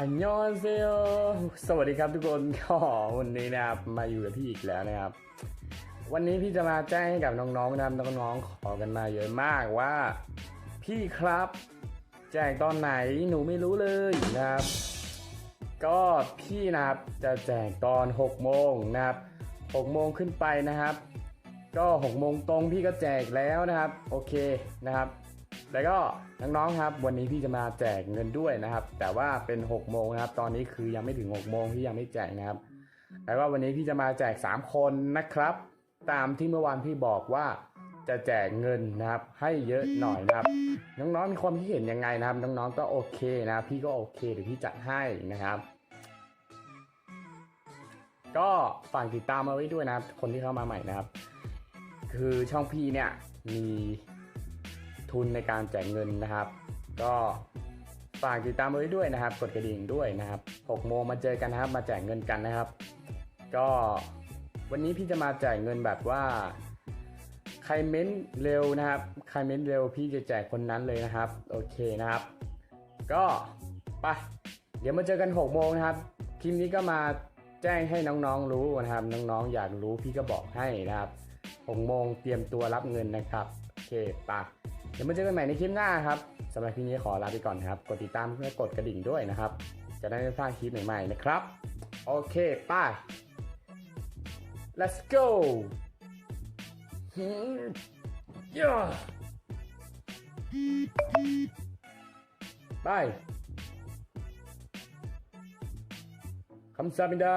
อันยองเซโอสวัสดีครับทุกคนก็วันนี้นะครับมาอยู่กับพี่อีกแล้วนะครับ วันนี้พี่จะมาแจ้งให้กับน้องๆนะครับน้องๆขอกันมาเยอะมากว่า พี่ครับ แจกตอนไหนหนูไม่รู้เลยนะครับ ก็พี่นะครับจะแจกตอน6โมงนะครับ6โมงขึ้นไปนะครับ ก็6โมงตรงพี่ก็แจกแล้วนะครับ โอเคนะครับ แล้วก็น้องๆครับ วันนี้พี่จะมาแจกเงินด้วยนะครับ แต่ว่าเป็น6โมงนะครับ ตอนนี้คือยังไม่ถึง6โมงที่ยังไม่แจกนะครับ แล้วก็วันนี้พี่จะมาแจก 3 คนนะครับ ตามที่เมื่อวานพี่บอกว่าจะแจกเงินนะครับ ให้เยอะหน่อยนะครับ น้องๆมีความคิดเห็นยังไงนะครับ น้องๆก็โอเคนะพี่ก็โอเคเดี๋ยวพี่จัดให้นะครับก็ฝากติดตามมาไว้ด้วยนะครับ คนที่เข้ามาใหม่นะครับ คือช่องพี่เนี่ยมี ทุนในการแจกเงินนะครับ ก็ฝากติดตามไว้ด้วยนะครับ กดกระดิ่งด้วยนะครับ6โมงมาเจอกันนะครับ มาแจกเงินกันนะครับ ก็วันนี้พี่จะมาแจกเงินแบบว่า ใครเม้นเร็วนะครับ ใครเม้นเร็วพี่จะแจกคนนั้นเลยนะครับ โอเคนะครับ ก็ไปเดี๋ยวมาเจอกัน6โมงนะครับ คลิปนี้ก็มาแจ้งให้น้องๆรู้นะครับ น้องๆอยากรู้พี่ก็บอกให้นะครับ6โมงเตรียมตัวรับเงินนะครับ โอเคไป เดี๋ยวมาเจอกันใหม่ในคลิปหน้าครับสำหรับคลิปนี้ขอลาไปก่อนครับ กดติดตามเพื่อกดกระดิ่งด้วยนะครับ จะได้ไม่พลาดคลิปใหม่ๆนะครับ โอเคไป let's go หืมย่าไปคำสาบิดา